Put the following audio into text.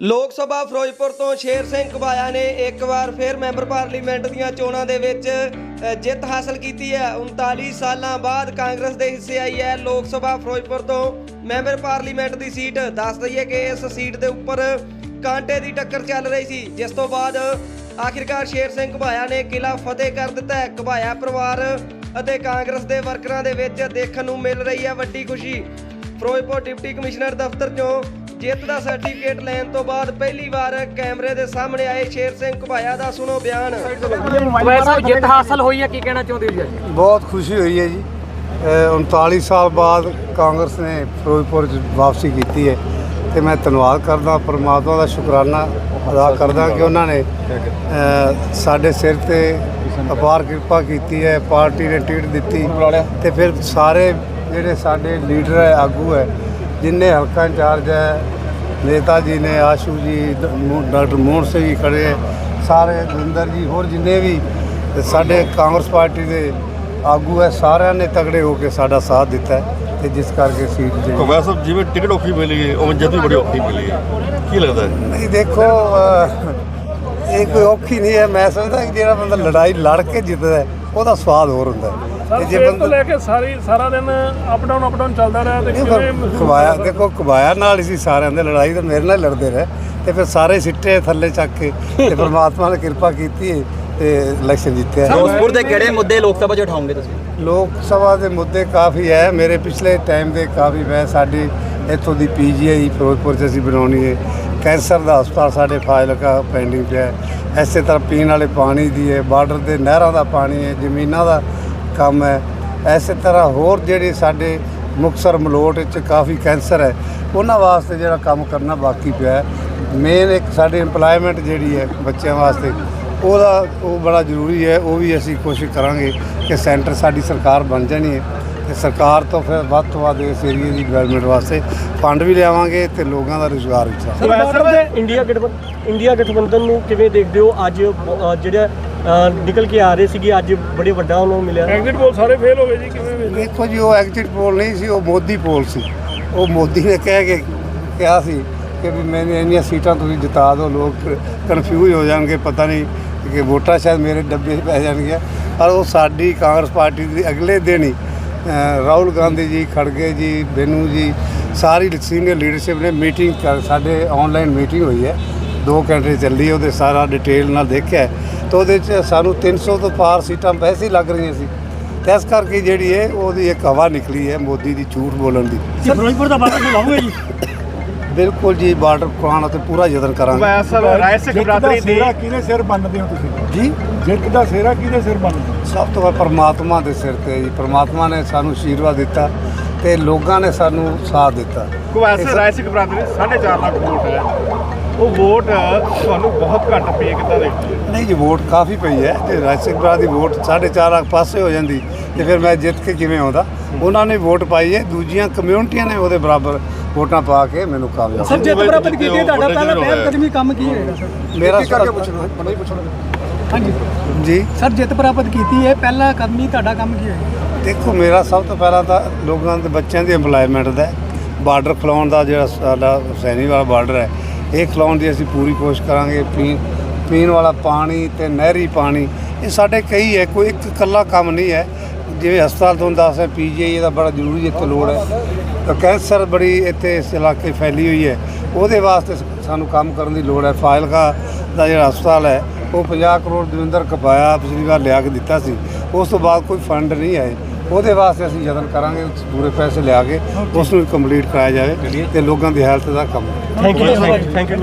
ਲੋਕ ਸਭਾ ਫਿਰੋਜ਼ਪੁਰ ਤੋਂ ਸ਼ੇਰ ਸਿੰਘ ਘਬਾਇਆ ਨੇ। ਇੱਕ ਵਾਰ ਫਿਰ ਮੈਂਬਰ ਪਾਰਲੀਮੈਂਟ ਦੀਆਂ ਚੋਣਾਂ ਦੇ ਵਿੱਚ ਜਿੱਤ ਹਾਸਲ ਕੀਤੀ ਹੈ। 39 ਸਾਲਾਂ ਬਾਅਦ ਕਾਂਗਰਸ ਦੇ ਹਿੱਸੇ ਆਈ ਹੈ ਲੋਕ ਸਭਾ ਫਿਰੋਜ਼ਪੁਰ ਤੋਂ। ਮੈਂਬਰ ਪਾਰਲੀਮੈਂਟ ਦੀ ਸੀਟ ਦੱਸ ਦਈਏ ਕਿ ਇਸ ਸੀਟ ਦੇ ਉੱਪਰ ਕਾਂਟੇ ਦੀ ਟੱਕਰ ਚੱਲ ਰਹੀ ਸੀ, ਜਿਸ ਤੋਂ ਬਾਅਦ ਆਖਿਰਕਾਰ ਸ਼ੇਰ ਸਿੰਘ ਘਬਾਇਆ ਨੇ ਕਿਲਾ ਫਤਿਹ ਕਰ ਦਿੱਤਾ ਹੈ। ਘਬਾਇਆ ਪਰਿਵਾਰ ਅਤੇ ਕਾਂਗਰਸ ਦੇ ਵਰਕਰਾਂ ਦੇ ਵਿੱਚ ਦੇਖਣ ਨੂੰ ਮਿਲ ਰਹੀ ਹੈ ਵੱਡੀ ਖੁਸ਼ੀ। ਫਿਰੋਜ਼ਪੁਰ ਡਿਪਟੀ ਕਮਿਸ਼ਨਰ ਦਫ਼ਤਰ ਚੋਂ ਜਿੱਤ ਦਾ ਸਰਟੀਫਿਕੇਟ ਲੈਣ ਤੋਂ ਬਾਅਦ ਪਹਿਲੀ ਵਾਰ ਕੈਮਰੇ ਦੇ ਸਾਹਮਣੇ ਆਏ ਸ਼ੇਰ ਸਿੰਘ ਘੁਬਾਇਆ ਦਾ ਸੁਣੋ ਬਿਆਨ। ਵੈਸੇ ਜਿੱਤ ਹਾਸਲ ਹੋਈ ਹੈ ਕੀ ਕਹਿਣਾ ਚਾਹੁੰਦੇ ਹੋ ਜੀ? ਬਹੁਤ ਖੁਸ਼ੀ ਹੋਈ ਹੈ ਜੀ। ਅ, 39 ਸਾਲ ਬਾਅਦ ਕਾਂਗਰਸ ਨੇ ਫਿਰੋਜ਼ਪੁਰ 'ਚ ਵਾਪਸੀ ਕੀਤੀ ਹੈ ਤੇ ਮੈਂ ਧੰਨਵਾਦ ਕਰਦਾ ਪਰਮਾਤਮਾ ਦਾ ਸ਼ੁਕਰਾਨਾ ਅਦਾ ਕਰਦਾ ਕਿ ਉਹਨਾਂ ਨੇ ਸਾਡੇ ਸਿਰ ਤੇ ਅਪਾਰ ਕਿਰਪਾ ਕੀਤੀ ਹੈ ਪਾਰਟੀ ਨੇ ਟਿਕਟ ਦਿੱਤੀ ਤੇ ਫਿਰ ਸਾਰੇ ਜਿਹੜੇ ਸਾਡੇ ਲੀਡਰ ਹੈ ਆਗੂ ਹੈ ਜਿੰਨੇ ਹਲਕਾ ਇੰਚਾਰਜ ਹੈ ਨੇਤਾ ਜੀ ਨੇ ਆਸ਼ੂ ਜੀ ਡਾਕਟਰ ਮੋਹਨ ਸਿੰਘ ਜੀ ਖੜੇ ਸਾਰੇ ਦਵਿੰਦਰ ਜੀ ਹੋਰ ਜਿੰਨੇ ਵੀ ਸਾਡੇ ਕਾਂਗਰਸ ਪਾਰਟੀ ਦੇ ਆਗੂ ਹੈ ਸਾਰਿਆਂ ਨੇ ਤਗੜੇ ਹੋ ਕੇ ਸਾਡਾ ਸਾਥ ਦਿੱਤਾ ਤੇ ਜਿਸ ਕਰਕੇ ਸੀਟ ਜਿਹੜੀ ਕਮਿਆ ਸਾਹਿਬ ਜਿਵੇਂ ਟਿਕਟ ਔਖੀ ਮਿਲੀ ਹੈ ਉਵੇਂ ਵੀ ਬੜੀ ਔਖੀ ਮਿਲੀ ਹੈ। ਕੀ ਲੱਗਦਾ ਹੈ? ਨਹੀਂ ਦੇਖੋ ਇਹ ਕੋਈ ਔਖੀ ਨਹੀਂ ਹੈ ਮੈਂ ਸਮਝਦਾ ਕਿ ਜਿਹੜਾ ਬੰਦਾ ਲੜਾਈ ਲੜ ਕੇ ਜਿੱਤਦਾ ਹੈ, ਉਹਦਾ ਸਵਾਦ ਹੋਰ ਹੁੰਦਾ ਹੈ। ਸਰ ਤੇ ਜੇ ਸਵੇਰ ਤੋਂ ਲੈ ਕੇ ਸਾਰੀ ਸਾਰਾ ਦਿਨ ਅਪ ਡਾਊਨ ਅਪ ਡਾਊਨ ਚੱਲਦਾ ਰਿਹਾ ਤੇ ਨਹੀਂ ਕਿਵੇਂ ਮਹਿਸੂਸ ਕਰਦੇ? ਦੇਖੋ ਕਬਾਇਆ ਨਾਲ ਹੀ ਸੀ ਸਾਰਿਆਂ ਦੇ ਲੜਾਈ ਤਾਂ ਮੇਰੇ ਨਾਲ ਹੀ ਲੜਦੇ ਰਹੇ। ਤੇ ਫਿਰ ਸਾਰੇ ਸਿੱਟੇ ਥੱਲੇ ਚੱਕ ਕੇ ਤੇ ਪ੍ਰਮਾਤਮਾ ਨੇ ਕਿਰਪਾ ਕੀਤੀ ਹੈ ਤੇ ਇਲੈਕਸ਼ਨ ਜਿੱਤਿਆ। ਫਿਰੋਜ਼ਪੁਰ ਦੇ ਕਿਹੜੇ ਮੁੱਦੇ ਲੋਕ ਸਭਾ 'ਚ ਉਠਾਉਂਗੇ ਤੁਸੀਂ? ਲੋਕ ਸਭਾ ਦੇ ਮੁੱਦੇ ਕਾਫੀ ਹੈ ਮੇਰੇ ਪਿਛਲੇ ਟਾਈਮ ਦੇ ਕਾਫੀ ਵੈ ਸਾਡੀ ਇੱਥੋਂ ਦੀ ਪੀਜੀਆਈ ਫਿਰੋਜ਼ਪੁਰ 'ਚ ਅਸੀਂ ਬਣਾਉਣੀ ਹੈ ਕੈਂਸਰ ਦਾ ਹਸਪਤਾਲ ਸਾਡੇ ਫਾਜ਼ਿਲਕਾ ਪੈਂਡਿੰਗ ਪਿਆ। ਹੈ ਐਸੇ ਤਰ੍ਹਾਂ ਪੀਣ ਵਾਲੇ ਪਾਣੀ ਦੀ ਹੈ ਬਾਰਡਰ ਦੇ ਨਹਿਰਾਂ ਦਾ ਪਾਣੀ ਹੈ, ਜ਼ਮੀਨਾਂ ਦਾ ਕੰਮ ਹੈ। ਇਸੇ ਤਰ੍ਹਾਂ ਹੋਰ ਜਿਹੜੇ ਸਾਡੇ ਮੁਕਤਸਰ ਮਲੋਟ ਵਿੱਚ ਕਾਫੀ ਕੈਂਸਰ ਹੈ, ਉਹਨਾਂ ਵਾਸਤੇ ਜਿਹੜਾ ਕੰਮ ਕਰਨਾ ਬਾਕੀ ਪਿਆ ਮੇਨ ਇੱਕ ਸਾਡੇ EMPLOYMENT ਜਿਹੜੀ ਹੈ ਬੱਚਿਆਂ ਵਾਸਤੇ, ਉਹਦਾ ਉਹ ਬੜਾ ਜ਼ਰੂਰੀ ਹੈ, ਉਹ ਵੀ ਅਸੀਂ ਕੋਸ਼ਿਸ਼ ਕਰਾਂਗੇ ਕਿ ਸੈਂਟਰ ਸਾਡੀ ਸਰਕਾਰ ਬਣ ਜਾਣੀ ਹੈ। ਤੇ ਸਰਕਾਰ ਤੋਂ ਫਿਰ ਵੱਧ ਤੋਂ ਵੱਧ ਇਸ ਏਰੀਏ ਦੀ ਡਿਵੈਲਪਮੈਂਟ ਵਾਸਤੇ ਫੰਡ ਵੀ ਲਿਆਵਾਂਗੇ ਤੇ ਲੋਕਾਂ ਦਾ ਰੁਜ਼ਗਾਰ ਵੀ ਦੇ ਇੰਡੀਆ ਗਠਬੰਧਨ ਇੰਡੀਆ ਗਠਬੰਧਨ ਨੂੰ ਕਿਵੇਂ ਦੇਖਦੇ ਹੋ? ਅੱਜ ਅ, ਜਿਹੜਾ ਅ, ਨਿਕਲ ਕੇ ਆ ਰਹੇ ਸੀਗੇ ਅੱਜ ਬੜੇ ਵੱਡਾ ਉਹਨਾਂ ਨੂੰ ਮਿਲਿਆ। ਐਗਜ਼ਿਟ ਪੋਲ ਸਾਰੇ ਫੇਲ ਹੋ ਗਏ ਜੀ ਕਿਵੇਂ ਵੇਲੇ ਦੇਖੋ ਜੀ ਉਹ ਐਗਜ਼ਿਟ ਪੋਲ ਨਹੀਂ ਸੀ ਉਹ ਮੋਦੀ ਪੋਲ ਸੀ। ਉਹ ਮੋਦੀ ਨੇ ਕਹਿ ਕੇ ਕਿਹਾ ਸੀ ਕਿ ਵੀ ਮੈਨੂੰ ਇੰਨੀਆਂ ਸੀਟਾਂ ਤੁਸੀਂ ਜਿਤਾ ਦਿਓ ਲੋਕ ਕਨਫਿਊਜ਼ ਹੋ ਜਾਣਗੇ ਪਤਾ ਨਹੀਂ ਕਿ ਵੋਟਾਂ ਸ਼ਾਇਦ ਮੇਰੇ ਡੱਬੇ 'ਚ ਪੈ ਜਾਣਗੀਆਂ। ਪਰ ਉਹ ਸਾਡੀ ਕਾਂਗਰਸ ਪਾਰਟੀ ਦੀ ਅਗਲੇ ਦਿਨ ਹੀ ਰਾਹੁਲ ਗਾਂਧੀ ਜੀ, ਖੜਗੇ ਜੀ, ਬੈਨੂ ਜੀ, ਸਾਰੀ ਸੀਨੀਅਰ ਲੀਡਰਸ਼ਿਪ ਨੇ ਮੀਟਿੰਗ ਕਰ ਸਾਡੇ ਆਨਲਾਈਨ ਮੀਟਿੰਗ ਹੋਈ ਹੈ। ਦੋ ਘੰਟੇ ਚੱਲੀ ਉਹਦੇ ਸਾਰਾ ਡਿਟੇਲ ਨਾਲ ਦੇਖਿਆ ਤਾਂ ਉਹਦੇ 'ਚ ਸਾਨੂੰ 300 ਤੋਂ ਪਾਰ ਸੀਟਾਂ ਵੈਸੇ ਹੀ ਲੱਗ ਰਹੀਆਂ ਸੀ। ਇਸ ਕਰਕੇ ਜਿਹੜੀ ਹੈ, ਉਹਦੀ ਇੱਕ ਹਵਾ ਨਿਕਲੀ ਹੈ ਮੋਦੀ ਦੀ ਝੂਠ ਬੋਲਣ ਦੀ। ਫਿਰੋਜ਼ਪੁਰ ਦਾ ਬਾਰਡਰ ਖੁਲਾਉਂਗੇ ਜੀ। ਬਿਲਕੁਲ ਜੀ ਬਾਰਡਰ ਪੁਰਾਣਾ ਤੇ ਪੂਰਾ ਯਤਨ ਕਰਾਂਗੇ। ਰਾਏ ਸਿੱਖ ਬਰਾਦਰੀ ਦੀ ਕਿਹਦੇ ਸਿਰ ਬੰਨਦੇ ਹੋ ਤੁਸੀਂ? ਜੀ? ਜਿੱਤ ਦਾ ਸਿਹਰਾ ਕਿਹਦੇ ਸਿਰ ਬੰਨਦੇ ਹੋ? ਸਭ ਤੋਂ ਵੱਧ ਪਰਮਾਤਮਾ ਦੇ ਸਿਰ ਤੇ ਜੀ। ਪਰਮਾਤਮਾ ਨੇ ਸਾਨੂੰ ਆਸ਼ੀਰਵਾਦ ਦਿੱਤਾ ਤੇ ਲੋਕਾਂ ਨੇ ਸਾਨੂੰ ਸਾਥ ਦਿੱਤਾ। ਕੁਵੈਸ ਰਾਏ ਸਿੱਖ ਬਰਾਦਰੀ 4.5 ਲੱਖ ਵੋਟ ਹੈ। ਉਹ ਵੋਟ ਤੁਹਾਨੂੰ ਬਹੁਤ ਘੱਟ ਪਈ ਹੈ ਕਿੱਦਾਂ ਦੇਖਦੇ ਹੋ ਨਹੀਂ ਜੀ ਵੋਟ ਕਾਫੀ ਪਈ ਹੈ ਜੇ ਰਾਜ ਸਿੰਘ ਬਰਾ ਦੀ ਵੋਟ 4.5 ਲੱਖ ਪਾਸੇ ਹੋ ਜਾਂਦੀ ਤੇ ਫਿਰ ਮੈਂ ਜਿੱਤ ਕੇ ਕਿਵੇਂ ਆਉਂਦਾ? ਉਹਨਾਂ ਨੇ ਵੋਟ ਪਾਈ ਹੈ ਦੂਜੀਆਂ ਕਮਿਊਨਿਟੀਆਂ ਨੇ ਉਹਦੇ ਬਰਾਬਰ ਵੋਟਾਂ ਪਾ ਕੇ ਮੈਨੂੰ ਕਾਮਯਾਬ ਸਰ ਜਿੱਤ ਪ੍ਰਾਪਤ ਕੀਤੀ ਤੁਹਾਡਾ ਪਹਿਲਾ ਪਹਿਲ ਕਦਮੀ ਕੰਮ ਕੀ ਹੋਏਗਾ ਸਰ? ਮੇਰਾ ਹਾਂਜੀ। ਜੀ। ਸਰ ਜਿੱਤ ਪ੍ਰਾਪਤ ਕੀਤੀ ਹੈ ਪਹਿਲਾ ਕਦਮ ਹੀ ਤੁਹਾਡਾ ਕੰਮ ਕੀ ਹੋਏਗਾ ਦੇਖੋ ਮੇਰਾ ਸਭ ਤੋਂ ਪਹਿਲਾਂ ਤਾਂ ਲੋਕਾਂ ਦੇ ਬੱਚਿਆਂ ਦੀ EMPLOYMENT ਦਾ ਬਾਰਡਰ ਖਲਾਉਣ ਦਾ ਜਿਹੜਾ ਸਾਡਾ ਸੈਨੀ ਵਾਲਾ ਬਾਰਡਰ ਹੈ ਇਹ ਖਿਲਾਉਣ ਦੀ ਅਸੀਂ ਪੂਰੀ ਕੋਸ਼ਿਸ਼ ਕਰਾਂਗੇ ਪੀਣ ਪੀਣ ਵਾਲਾ ਪਾਣੀ ਤੇ ਨਹਿਰੀ ਪਾਣੀ, ਇਹ ਸਾਡੇ ਕਈ ਹੈ, ਕੋਈ ਇੱਕ ਇਕੱਲਾ ਕੰਮ ਨਹੀਂ ਹੈ। ਜਿਵੇਂ ਹਸਪਤਾਲ ਤੋਂ ਦੱਸ ਹੈ ਪੀਜੀਆਈ ਦਾ ਬੜਾ ਜ਼ਰੂਰੀ ਇੱਥੇ ਲੋੜ ਹੈ। ਤਾਂ ਕੈਂਸਰ ਬੜੀ ਇੱਥੇ ਇਸ ਇਲਾਕੇ ਫੈਲੀ ਹੋਈ ਹੈ। ਉਹਦੇ ਵਾਸਤੇ ਸਾਨੂੰ ਕੰਮ ਕਰਨ ਦੀ ਲੋੜ ਹੈ। ਫਾਇਲਕਾ ਦਾ ਜਿਹੜਾ ਹਸਪਤਾਲ ਹੈ, ਉਹ 50 ਕਰੋੜ ਦਵਿੰਦਰ ਕਪਾਇਆ ਪਿਛਲੀ ਵਾਰ ਲਿਆ ਕੇ ਦਿੱਤਾ ਸੀ। ਉਸ ਤੋਂ ਬਾਅਦ ਕੋਈ ਫੰਡ ਨਹੀਂ ਆਏ। ਉਹਦੇ ਵਾਸਤੇ ਅਸੀਂ ਯਤਨ ਕਰਾਂਗੇ ਪੂਰੇ ਪੈਸੇ ਲਿਆ ਕੇ ਉਸ ਨੂੰ ਕੰਪਲੀਟ ਕਰਾਇਆ ਜਾਵੇ ਤੇ ਲੋਕਾਂ ਦੀ ਹੈਲਥ ਦਾ ਕੰਮ ਥੈਂਕ ਯੂ ਥੈਂਕ ਯੂ